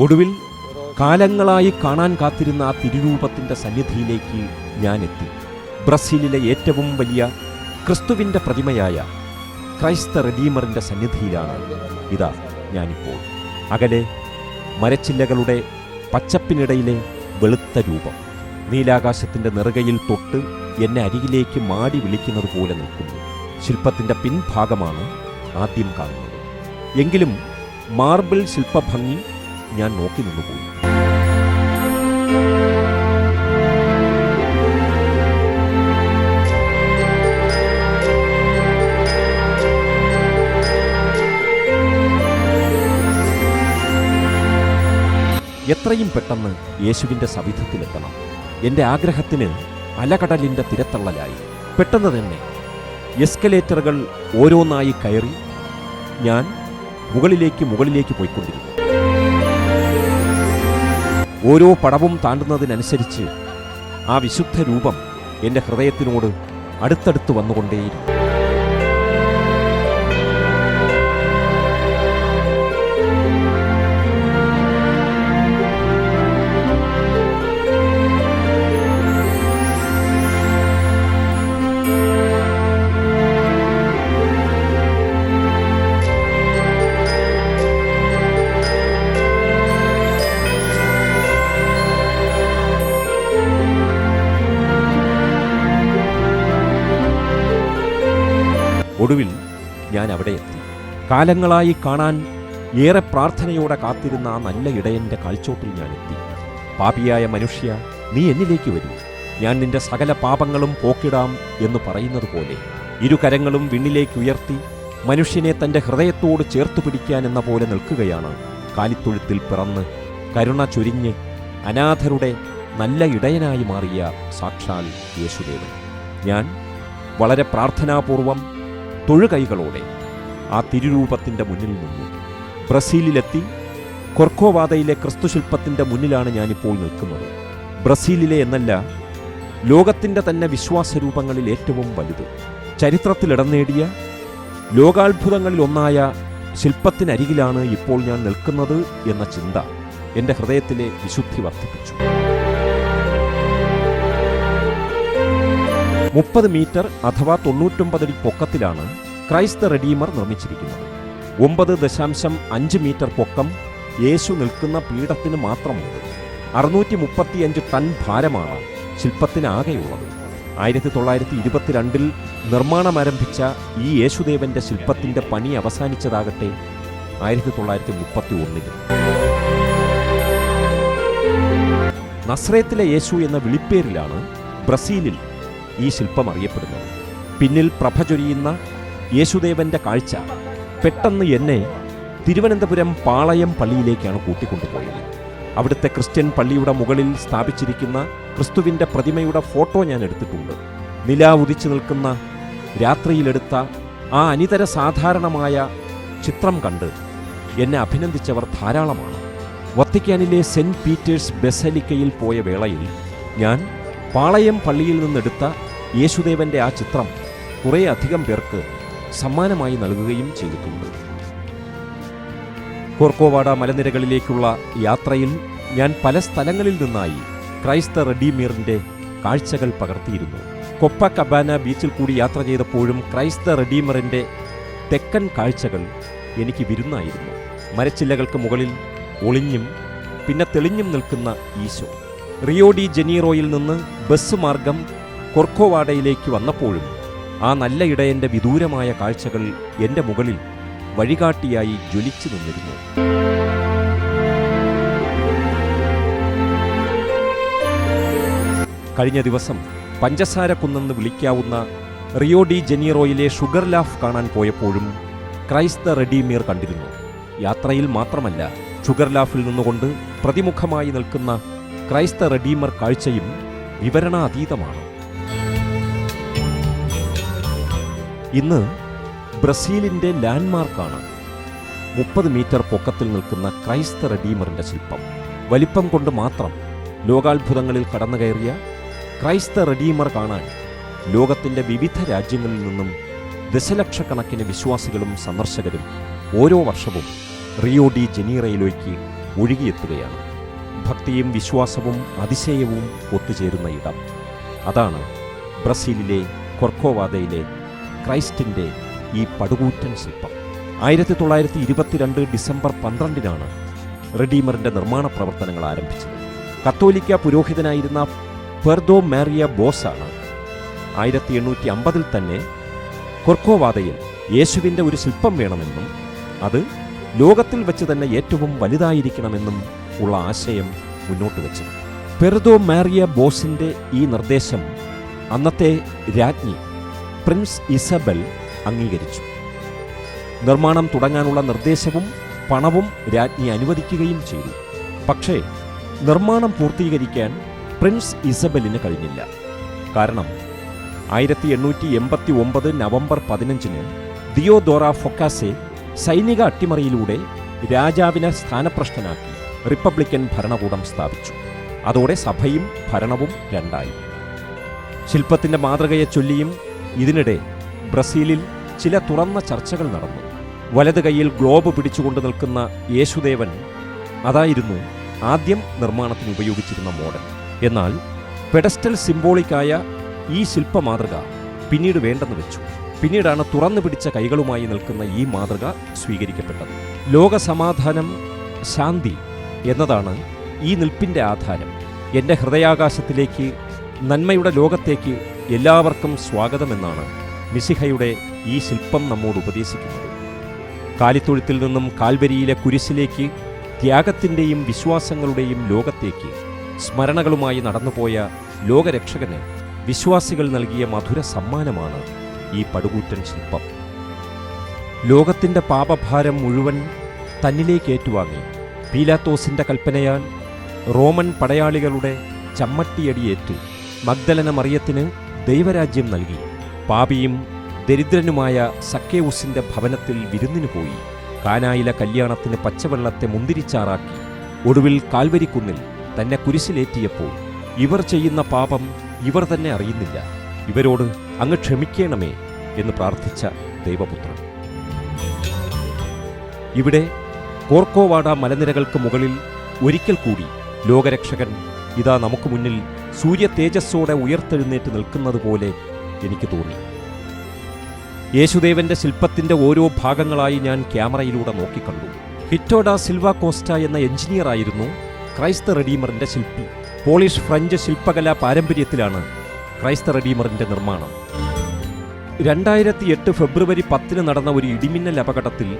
ഒടുവിൽ കാലങ്ങളായി കാണാൻ കാത്തിരുന്ന ആ തിരുരൂപത്തിന്റെ സന്നിധിയിലേക്ക് ഞാനെത്തി. ബ്രസീലിലെ ഏറ്റവും വലിയ ക്രിസ്തുവിന്റെ പ്രതിമയായ ക്രൈസ്ത റെഡീമറിന്റെ സന്നിധിയിലാണ് ഇതാ ഞാനിപ്പോൾ. അകലെ മരച്ചില്ലകളുടെ പച്ചപ്പിനിടയിലെ വെളുത്ത രൂപം. നീലാകാശത്തിന്റെ നിറുകയിൽ തൊട്ട് എന്നെ അരികിലേക്ക് മാടി വിളിക്കുന്നത് പോലെ നിൽക്കുന്നു. ശില്പത്തിന്റെ പിൻഭാഗമാണ് ആദ്യം കാണുന്നത്. എങ്കിലും മാർബിൾ ശില്പഭംഗി ഞാൻ നോക്കി നിന്നുപോയി എത്രയും പെട്ടെന്ന് യേശുവിന്റെ സവിധത്തിലെത്തണം. എന്റെ ആഗ്രഹത്തിന് അലകടലിന്റെ തിരത്തള്ളലായി. പെട്ടെന്ന് തന്നെ എസ്കലേറ്ററുകൾ ഓരോന്നായി കയറി ഞാൻ മുകളിലേക്ക് മുകളിലേക്ക് പോയിക്കൊണ്ടിരുന്നു ഓരോ പടവും താണ്ടുന്നതിനനുസരിച്ച് ആ വിശുദ്ധ രൂപം എന്റെ ഹൃദയത്തിനോട് അടുത്തടുത്ത് വന്നുകൊണ്ടേയിരുന്നു ഒടുവിൽ ഞാൻ അവിടെ എത്തി. കാലങ്ങളായി കാണാൻ ഏറെ പ്രാർത്ഥനയോടെ കാത്തിരുന്ന ആ നല്ല ഇടയന്റെ കാൽച്ചോട്ടിൽ ഞാൻ എത്തി. പാപിയായ മനുഷ്യ നീ എന്നിലേക്ക് വരൂ. ഞാൻ നിന്റെ സകല പാപങ്ങളും പോക്കിടാം എന്ന് പറയുന്നത് പോലെ ഇരുകരങ്ങളും വിണ്ണിലേക്ക് ഉയർത്തി മനുഷ്യനെ തന്റെ ഹൃദയത്തോട് ചേർത്തു പിടിക്കാൻ എന്ന പോലെ നിൽക്കുകയാണ് കാലിത്തൊഴുത്തിൽ പിറന്ന് കരുണ ചൊരിഞ്ഞ് അനാഥരുടെ നല്ല ഇടയനായി മാറിയ സാക്ഷാൽ യേശുദേവൻ. ഞാൻ വളരെ പ്രാർത്ഥനാപൂർവം തൊഴുകൈകളോടെ ആ തിരുരൂപത്തിന്റെ മുന്നിൽ നിന്നു ബ്രസീലിലെത്തി കൊർക്കോവാദയിലെ ക്രിസ്തുശില്പത്തിന്റെ മുന്നിലാണ് ഞാനിപ്പോൾ നിൽക്കുന്നത്. ബ്രസീലിലെ എന്നല്ല ലോകത്തിന്റെ തന്നെ വിശ്വാസരൂപങ്ങളിൽ ഏറ്റവും വലുത്. ചരിത്രത്തിലിടം നേടിയ ലോകാത്ഭുതങ്ങളിൽ ഒന്നായ ശില്പത്തിനരികിലാണ് ഇപ്പോൾ ഞാൻ നിൽക്കുന്നത് എന്ന ചിന്ത എന്റെ ഹൃദയത്തിലെ വിശുദ്ധി വർദ്ധിപ്പിച്ചു. മുപ്പത് മീറ്റർ അഥവാ തൊണ്ണൂറ്റൊമ്പതടി പൊക്കത്തിലാണ് ക്രൈസ്ത റെഡീമർ നിർമ്മിച്ചിരിക്കുന്നത്. ഒമ്പത് ദശാംശം അഞ്ച് മീറ്റർ പൊക്കം യേശു നിൽക്കുന്ന പീഠത്തിന് മാത്രമുണ്ട് അറുന്നൂറ്റി മുപ്പത്തിയഞ്ച് ടൺ ഭാരമാണ് ശില്പത്തിനാകെയുള്ളത്. ആയിരത്തി തൊള്ളായിരത്തി ഇരുപത്തിരണ്ടിൽ നിർമ്മാണം ആരംഭിച്ച ഈ യേശുദേവന്റെ ശില്പത്തിന്റെ പണി അവസാനിച്ചതാകട്ടെ ആയിരത്തി തൊള്ളായിരത്തി മുപ്പത്തി ഒന്നിൽ നസ്രേത്തിലെ യേശു എന്ന വിളിപ്പേരിലാണ് ബ്രസീലിൽ ഈ ശില്പം അറിയപ്പെടുന്നത് പിന്നിൽ പ്രഭ ചൊരിയുന്ന യേശുദേവന്റെ കാഴ്ച പെട്ടെന്ന് എന്നെ തിരുവനന്തപുരം പാളയം പള്ളിയിലേക്കാണ് കൂട്ടിക്കൊണ്ടുപോയത്. അവിടുത്തെ ക്രിസ്ത്യൻ പള്ളിയുടെ മുകളിൽ സ്ഥാപിച്ചിരിക്കുന്ന ക്രിസ്തുവിന്റെ പ്രതിമയുടെ ഫോട്ടോ ഞാൻ എടുത്തിട്ടുണ്ട്. നില ഉദിച്ചു നിൽക്കുന്ന രാത്രിയിലെടുത്ത ആ അനിതര സാധാരണമായ ചിത്രം കണ്ട് എന്നെ അഭിനന്ദിച്ചവർ ധാരാളമാണ്. വത്തിക്കാനിലെ സെന്റ് പീറ്റേഴ്സ് ബെസലിക്കയിൽ പോയ വേളയിൽ ഞാൻ പാളയം പള്ളിയിൽ നിന്നെടുത്ത യേശുദേവന്റെ ആ ചിത്രം കുറേ അധികം പേർക്ക് സമ്മാനമായി നൽകുകയും ചെയ്തിട്ടുണ്ട്. കോർക്കോവാഡ മലനിരകളിലേക്കുള്ള യാത്രയിൽ ഞാൻ പല സ്ഥലങ്ങളിൽ നിന്നായി ക്രൈസ്ത റെഡിമീറിന്റെ കാഴ്ചകൾ പകർത്തിയിരുന്നു. കൊപ്പ കബാന ബീച്ചിൽ കൂടി യാത്ര ചെയ്തപ്പോഴും ക്രൈസ്ത റെഡീമറിന്റെ തെക്കൻ കാഴ്ചകൾ എനിക്ക് വിരുന്നായിരുന്നു. മരച്ചില്ലകൾക്ക് മുകളിൽ ഒളിഞ്ഞും പിന്നെ തെളിഞ്ഞും നിൽക്കുന്ന ഈശോ. റിയോ ഡി ജനീറോയിൽ നിന്ന് ബസ് മാർഗം കൊർക്കോവാഡയിലേക്ക് വന്നപ്പോഴും ആ നല്ല ഇടയന്റെ വിദൂരമായ കാഴ്ചകൾ എന്റെ മുകളിൽ വഴികാട്ടിയായി ജ്വലിച്ചു നിന്നിരുന്നു. കഴിഞ്ഞ ദിവസം പഞ്ചസാര കുന്നെന്ന് വിളിക്കാവുന്ന റിയോ ഡി ജനീറോയിലെ ഷുഗർ ലാഫ് കാണാൻ പോയപ്പോഴും ക്രൈസ്ത റെഡിമീർ കണ്ടിരുന്നു. യാത്രയിൽ മാത്രമല്ല ഷുഗർ ലാഫിൽ നിന്നുകൊണ്ട് പ്രതിമുഖമായി നിൽക്കുന്ന ക്രൈസ്ത റെഡീമർ കാഴ്ചയും വിവരണാതീതമാണ്. ഇന്ന് ബ്രസീലിന്റെ ലാൻഡ്മാർക്കാണ് മുപ്പത് മീറ്റർ പൊക്കത്തിൽ നിൽക്കുന്ന ക്രൈസ്ത റെഡീമറിന്റെ ശില്പം. വലിപ്പം കൊണ്ട് മാത്രം ലോകാത്ഭുതങ്ങളിൽ കടന്നുകയറിയ ക്രൈസ്ത റെഡീമർ കാണാൻ ലോകത്തിന്റെ വിവിധ രാജ്യങ്ങളിൽ നിന്നും ദശലക്ഷക്കണക്കിന് വിശ്വാസികളും സന്ദർശകരും ഓരോ വർഷവും റിയോ ഡി ജനീറയിലേക്ക് ഒഴുകിയെത്തുകയാണ്. ഭക്തിയും വിശ്വാസവും അതിശയവും ഒത്തുചേരുന്ന ഇടം. അതാണ് ബ്രസീലിലെ കൊർക്കോവാദയിലെ ക്രൈസ്റ്റിന്റെ ഈ പടുകൂറ്റൻ ശില്പം. ആയിരത്തി തൊള്ളായിരത്തി ഇരുപത്തിരണ്ട് ഡിസംബർ പന്ത്രണ്ടിനാണ് റെഡീമറിന്റെ നിർമ്മാണ പ്രവർത്തനങ്ങൾ ആരംഭിച്ചത്. കത്തോലിക്ക പുരോഹിതനായിരുന്ന പെർദോ മാരിയ ബോസാണ് ആയിരത്തി എണ്ണൂറ്റി അമ്പതിൽ തന്നെ കൊർക്കോവാതയിൽ യേശുവിന്റെ ഒരു ശില്പം വേണമെന്നും അത് ലോകത്തിൽ വെച്ച് തന്നെ ഏറ്റവും വലുതായിരിക്കണമെന്നും ഉള്ള ആശയം മുന്നോട്ട് വെച്ചു പെർദോ മാരിയ ബോസിന്റെ ഈ നിർദ്ദേശം അന്നത്തെ രാജ്ഞി പ്രിൻസ് ഇസബൽ അംഗീകരിച്ചു. നിർമ്മാണം തുടങ്ങാനുള്ള നിർദ്ദേശവും പണവും രാജ്ഞി അനുവദിക്കുകയും ചെയ്തു. പക്ഷേ നിർമ്മാണം പൂർത്തീകരിക്കാൻ പ്രിൻസ് ഇസബലിന് കഴിഞ്ഞില്ല. കാരണം ആയിരത്തി എണ്ണൂറ്റി എൺപത്തി ഒമ്പത് നവംബർ പതിനഞ്ചിന് ദിയോദോറ ഫൊക്കാസെ സൈനിക അട്ടിമറിയിലൂടെ രാജാവിനെ സ്ഥാനപ്രശ്നനാക്കി റിപ്പബ്ലിക്കൻ ഭരണകൂടം സ്ഥാപിച്ചു. അതോടെ സഭയും ഭരണവും രണ്ടായി. ശില്പത്തിന്റെ മാതൃകയെ ചൊല്ലിയും ഇതിനിടെ ബ്രസീലിൽ ചില തുറന്ന ചർച്ചകൾ നടന്നു. വലത് കൈയിൽ ഗ്ലോബ് പിടിച്ചുകൊണ്ട് നിൽക്കുന്ന യേശുദേവൻ അതായിരുന്നു ആദ്യം നിർമ്മാണത്തിന് ഉപയോഗിച്ചിരുന്ന മോഡൽ. എന്നാൽ പെഡസ്റ്റൽ സിംബോളിക്കായ ഈ ശില്പ മാതൃക പിന്നീട് വേണ്ടെന്ന് വെച്ചു. പിന്നീടാണ് തുറന്നു പിടിച്ച കൈകളുമായി നിൽക്കുന്ന ഈ മാതൃക സ്വീകരിക്കപ്പെട്ടത്. ലോകസമാധാനം ശാന്തി എന്നതാണ് ഈ നിൽപ്പിന്റെ ആധാരം. എന്റെ ഹൃദയാകാശത്തിലേക്ക് നന്മയുടെ ലോകത്തേക്ക് എല്ലാവർക്കും സ്വാഗതമെന്നാണ് മിസിഹയുടെ ഈ ശില്പം നമ്മോട് ഉപദേശിക്കുന്നത്. കാലിത്തൊഴുത്തിൽ നിന്നും കാൽവരിയിലെ കുരിശിലേക്ക് ത്യാഗത്തിന്റെയും വിശ്വാസങ്ങളുടെയും ലോകത്തേക്ക് സ്മരണകളുമായി നടന്നുപോയ ലോകരക്ഷകന് വിശ്വാസികൾ നൽകിയ മധുര സമ്മാനമാണ് ഈ പടുകൂറ്റൻ ശില്പം. ലോകത്തിന്റെ പാപഭാരം മുഴുവൻ തന്നിലേക്ക് ഏറ്റുവാങ്ങി പീലാത്തോസിന്റെ കൽപ്പനയാൽ റോമൻ പടയാളികളുടെ ചമ്മട്ടിയടിയേറ്റ് മഗ്ദലന മറിയത്തിന് ദൈവരാജ്യം നൽകി. പാപിയും ദരിദ്രനുമായ സക്കേവുസിന്റെ ഭവനത്തിൽ വിരുന്നിനു പോയി. കാനായിലെ കല്യാണത്തിന് പച്ചവെള്ളത്തെ മുന്തിരിച്ചാറാക്കി. ഒടുവിൽ കാൽവരിക്കുന്നിൽ തന്നെ കുരിശിലേറ്റിയപ്പോൾ ഇവർ ചെയ്യുന്ന പാപം ഇവർ തന്നെ അറിയുന്നില്ല. ഇവരോട് അങ്ങ് ക്ഷമിക്കണമേ എന്ന് പ്രാർത്ഥിച്ച ദൈവപുത്രൻ. ഇവിടെ കോർക്കോവാഡ മലനിരകൾക്ക് മുകളിൽ ഒരിക്കൽ കൂടി ലോകരക്ഷകൻ ഇതാ നമുക്ക് മുന്നിൽ സൂര്യ തേജസ്സോടെ ഉയർത്തെഴുന്നേറ്റ് നിൽക്കുന്നത് പോലെ എനിക്ക് തോന്നി. യേശുദേവന്റെ ശില്പത്തിന്റെ ഓരോ ഭാഗങ്ങളായി ഞാൻ ക്യാമറയിലൂടെ നോക്കിക്കണ്ടു. ഹിറ്റോഡ സിൽവ കോസ്റ്റ എന്ന എഞ്ചിനീയർ എഞ്ചിനീയറായിരുന്നു ക്രൈസ്ത റെഡീമറിന്റെ ശില്പി. പോളിഷ് ഫ്രഞ്ച് ശില്പകലാ പാരമ്പര്യത്തിലാണ് ക്രൈസ്ത റെഡീമറിന്റെ നിർമ്മാണം. രണ്ടായിരത്തി എട്ട് ഫെബ്രുവരി പത്തിന് നടന്ന ഒരു ഇടിമിന്നൽ അപകടത്തിൽ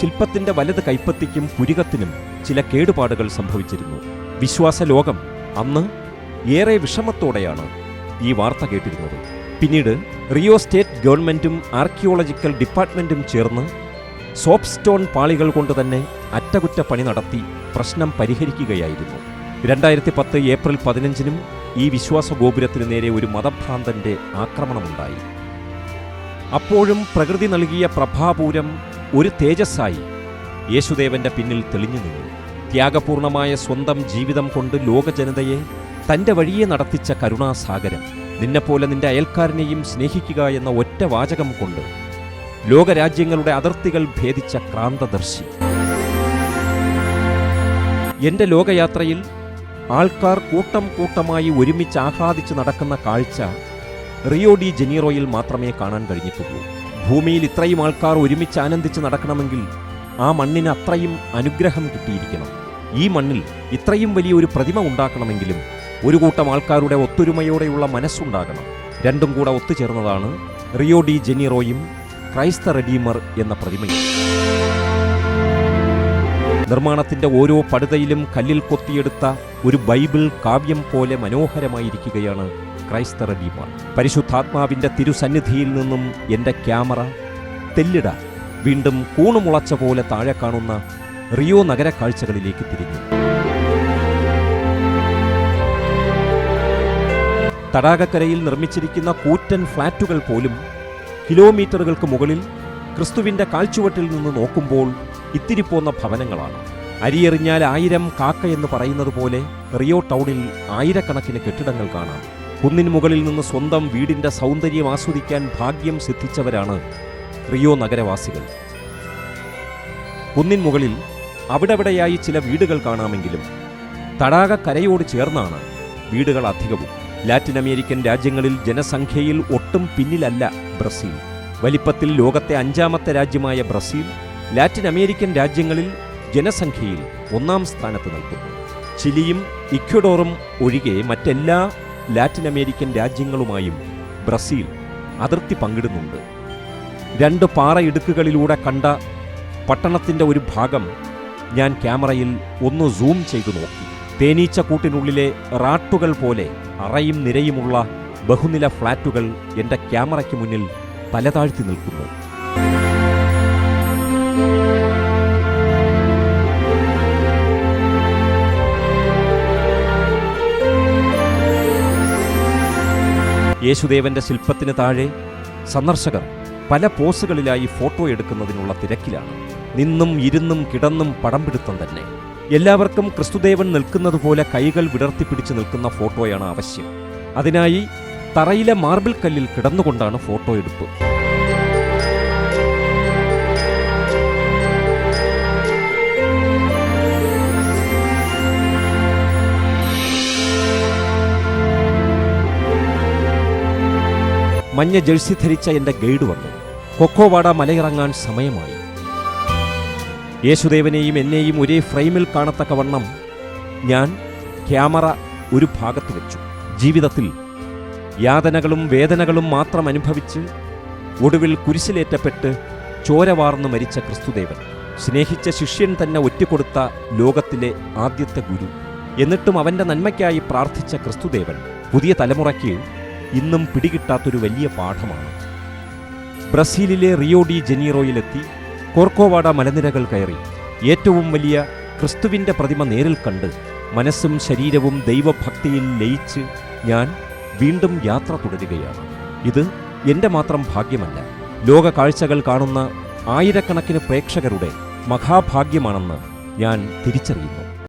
ശില്പത്തിന്റെ വലത് കൈപ്പത്തിക്കും പുരികത്തിനും ചില കേടുപാടുകൾ സംഭവിച്ചിരുന്നു. വിശ്വാസ ലോകം അന്ന് ഏറെ വിഷമത്തോടെയാണ് ഈ വാർത്ത കേട്ടിരുന്നത്. പിന്നീട് റിയോ സ്റ്റേറ്റ് ഗവൺമെന്റും ആർക്കിയോളജിക്കൽ ഡിപ്പാർട്ട്മെന്റും ചേർന്ന് സോപ്പ് സ്റ്റോൺ പാളികൾ കൊണ്ട് തന്നെ അറ്റകുറ്റപ്പണി നടത്തി പ്രശ്നം പരിഹരിക്കുകയായിരുന്നു. രണ്ടായിരത്തി പത്ത് ഏപ്രിൽ പതിനഞ്ചിനും ഈ വിശ്വാസ ഗോപുരത്തിന് നേരെ ഒരു മതഭ്രാന്തന്റെ ആക്രമണമുണ്ടായി. അപ്പോഴും പ്രകൃതി നൽകിയ പ്രഭാപൂരം ഒരു തേജസ്സായി യേശുദേവന്റെ പിന്നിൽ തെളിഞ്ഞു നിന്നു ത്യാഗപൂർണമായ സ്വന്തം ജീവിതം കൊണ്ട് ലോകജനതയെ തന്റെ വഴിയെ നടത്തിച്ച കരുണാസാഗരം നിന്നെപ്പോലെ നിന്റെ അയൽക്കാരനെയും സ്നേഹിക്കുക എന്ന ഒറ്റ വാചകം കൊണ്ട് ലോകരാജ്യങ്ങളുടെ അതിർത്തികൾ ഭേദിച്ച ക്രാന്തദർശി. എന്റെ ലോകയാത്രയിൽ ആൾക്കാർ കൂട്ടം കൂട്ടമായി ഒരുമിച്ച് ആഹ്ലാദിച്ച് നടക്കുന്ന കാഴ്ച റിയോ ഡി ജനീറോയിൽ മാത്രമേ കാണാൻ കഴിഞ്ഞിട്ടുള്ളൂ. ഭൂമിയിൽ ഇത്രയും ആൾക്കാർ ഒരുമിച്ച് ആനന്ദിച്ച് നടക്കണമെങ്കിൽ ആ മണ്ണിന് അത്രയും അനുഗ്രഹം കിട്ടിയിരിക്കണം. ഈ മണ്ണിൽ ഇത്രയും വലിയൊരു പ്രതിമ ഉണ്ടാക്കണമെങ്കിലും ഒരു കൂട്ടം ആൾക്കാരുടെ ഒത്തൊരുമയോടെയുള്ള മനസ്സുണ്ടാകണം. രണ്ടും കൂടെ ഒത്തുചേർന്നതാണ് റിയോ ഡി ജനീറോയും ക്രൈസ്ത റെഡീമർ എന്ന പ്രതിമയും. നിർമ്മാണത്തിന്റെ ഓരോ പടുതയിലും കല്ലിൽ കൊത്തിയെടുത്ത ഒരു ബൈബിൾ കാവ്യം പോലെ മനോഹരമായിരിക്കുകയാണ് ക്രൈസ്ത റെഡീമർ. പരിശുദ്ധാത്മാവിന്റെ തിരുസന്നിധിയിൽ നിന്നും എന്റെ ക്യാമറ തെല്ലിട. വീണ്ടും കൂണുമുളച്ച പോലെ താഴെ കാണുന്ന റിയോ നഗര കാഴ്ചകളിലേക്ക് തിരിഞ്ഞു. തടാകക്കരയിൽ നിർമ്മിച്ചിരിക്കുന്ന കൂറ്റൻ ഫ്ളാറ്റുകൾ പോലും കിലോമീറ്ററുകൾക്ക് മുകളിൽ ക്രിസ്തുവിന്റെ കാൽച്ചുവട്ടിൽ നിന്ന് നോക്കുമ്പോൾ ഇത്തിരിപ്പോന്ന ഭവനങ്ങളാണ്. അരിയെറിഞ്ഞാൽ ആയിരം കാക്ക എന്ന് പറയുന്നത് പോലെ റിയോ ടൗണിൽ ആയിരക്കണക്കിന് കെട്ടിടങ്ങൾ കാണാം. കുന്നിന് മുകളിൽ നിന്ന് സ്വന്തം വീടിന്റെ സൗന്ദര്യം ആസ്വദിക്കാൻ ഭാഗ്യം സിദ്ധിച്ചവരാണ് റിയോ നഗരവാസികൾ. കുന്നിൻ മുകളിൽ അവിടെവിടെയായി ചില വീടുകൾ കാണാമെങ്കിലും തടാകക്കരയോട് ചേർന്നാണ് വീടുകൾ അധികവും. ലാറ്റിൻ അമേരിക്കൻ രാജ്യങ്ങളിൽ ജനസംഖ്യയിൽ ഒട്ടും പിന്നിലല്ല ബ്രസീൽ. വലിപ്പത്തിൽ ലോകത്തെ അഞ്ചാമത്തെ രാജ്യമായ ബ്രസീൽ ലാറ്റിൻ അമേരിക്കൻ രാജ്യങ്ങളിൽ ജനസംഖ്യയിൽ ഒന്നാം സ്ഥാനത്ത് നിൽക്കുന്നു ചിലിയും ഇക്വഡോറും ഒഴികെ മറ്റെല്ലാ ലാറ്റിൻ അമേരിക്കൻ രാജ്യങ്ങളുമായും ബ്രസീൽ അതിർത്തി പങ്കിടുന്നുണ്ട്. രണ്ട് പാറയിടുക്കുകളിലൂടെ കണ്ട പട്ടണത്തിന്റെ ഒരു ഭാഗം ഞാൻ ക്യാമറയിൽ ഒന്ന് സൂം ചെയ്തു നോക്കി. തേനീച്ചക്കൂട്ടിനുള്ളിലെ റാട്ടുകൾ പോലെ അറയും നിരയുമുള്ള ബഹുനില ഫ്ലാറ്റുകൾ എന്റെ ക്യാമറയ്ക്ക് മുന്നിൽ തലതാഴ്ത്തി നിൽക്കുന്നു. യേശുദേവന്റെ ശില്പത്തിന് താഴെ സന്ദർശകർ പല പോസുകളിലായി ഫോട്ടോ എടുക്കുന്നതിനുള്ള തിരക്കിലാണ്. നിന്നും ഇരുന്നും കിടന്നും പടം പിടുത്തം തന്നെ. എല്ലാവർക്കും ക്രിസ്തുദേവൻ നിൽക്കുന്നത് പോലെ കൈകൾ വിടർത്തിപ്പിടിച്ച് നിൽക്കുന്ന ഫോട്ടോയാണ് ആവശ്യം അതിനായി തറയിലെ മാർബിൾ കല്ലിൽ കിടന്നുകൊണ്ടാണ് ഫോട്ടോ എടുപ്പ്. മഞ്ഞ ജേഴ്സി ധരിച്ച എന്റെ ഗൈഡ് വന്നു. കൊക്കോവാട മലയിറങ്ങാൻ സമയമായി. യേശുദേവനെയും എന്നെയും ഒരേ ഫ്രെയിമിൽ കാണത്തക്കവണ്ണം ഞാൻ ക്യാമറ ഒരു ഭാഗത്ത് വെച്ചു. ജീവിതത്തിൽ യാതനകളും വേദനകളും മാത്രം അനുഭവിച്ച് ഒടുവിൽ കുരിശിലേറ്റപ്പെട്ട് ചോരവാർന്ന് മരിച്ച ക്രിസ്തുദേവൻ. സ്നേഹിച്ച ശിഷ്യൻ തന്നെ ഒറ്റിക്കൊടുത്ത ലോകത്തിലെ ആദ്യത്തെ ഗുരു. എന്നിട്ടും അവന്റെ നന്മയ്ക്കായി പ്രാർത്ഥിച്ച ക്രിസ്തുദേവൻ പുതിയ തലമുറയ്ക്ക് ഇന്നും പിടികിട്ടാത്തൊരു വലിയ പാഠമാണ്. ബ്രസീലിലെ റിയോ ഡി ജനീറോയിലെത്തി കോർക്കോവാഡ മലനിരകൾ കയറി ഏറ്റവും വലിയ ക്രിസ്തുവിന്റെ പ്രതിമ നേരിൽ കണ്ട് മനസ്സും ശരീരവും ദൈവഭക്തിയിൽ ലയിച്ച് ഞാൻ വീണ്ടും യാത്ര തുടരുകയാണ്. ഇത് എന്റെ മാത്രം ഭാഗ്യമല്ല. ലോക കാഴ്ചകൾ കാണുന്ന ആയിരക്കണക്കിന് പ്രേക്ഷകരുടെ മഹാഭാഗ്യമാണെന്ന് ഞാൻ തിരിച്ചറിയുന്നു.